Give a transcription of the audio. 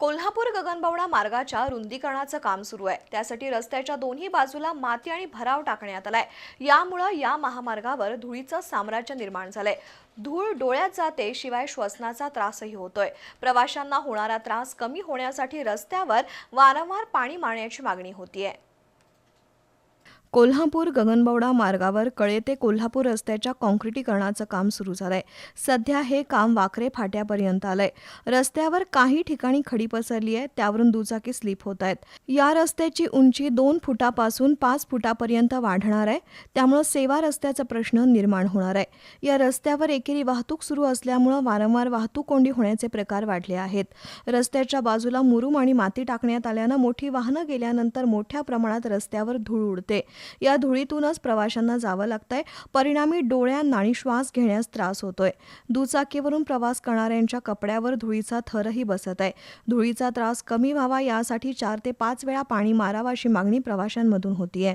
कोल्हापूर गगनबावडा मार्गाच्या रुंदीकरणाचं काम सुरू आहे. त्यासाठी रस्त्याच्या दोन्ही बाजूला माती आणि भराव टाकण्यात आलाय. यामुळं या महामार्गावर धुळीचं साम्राज्य निर्माण झालंय. धूळ डोळ्यात जाते शिवाय श्वसनाचा त्रासही होतोय. प्रवाशांना होणारा त्रास कमी होण्यासाठी रस्त्यावर वारंवार पाणी मारण्याची मागणी होतीये. कोल्हापूर गगनबावडा मार्गावर कळे ते कोल्हापूर रस्त्याच्या काँक्रिटीकरणाचं काम सुरू झालंय. सध्या हे काम वाखरे फाट्यापर्यंत आलंय. रस्त्यावर काही ठिकाणी खडी पसरली आहे त्यावरून दुचाकी स्लिप होत आहेत. या रस्त्याची उंची दोन फुटापासून पाच फुटापर्यंत वाढणार आहे. त्यामुळं सेवा रस्त्याचा प्रश्न निर्माण होणार आहे. या रस्त्यावर एकेरी वाहतूक सुरू असल्यामुळं वारंवार वाहतूक कोंडी होण्याचे प्रकार वाढले आहेत. रस्त्याच्या बाजूला मुरुम आणि माती टाकण्यात आल्यानं मोठी वाहनं गेल्यानंतर मोठ्या प्रमाणात रस्त्यावर धूळ उडते. या धुळीतूनच प्रवाशांना जावं लागतंय. परिणामी डोळ्यांना आणि श्वास घेण्यास त्रास होतोय. दुचाकीवरून प्रवास करणाऱ्यांच्या कपड्यावर धुळीचा थरही बसत आहे. धुळीचा त्रास कमी व्हावा यासाठी चार ते पाच वेळा पाणी मारावा अशी मागणी प्रवाशांमधून होतीये.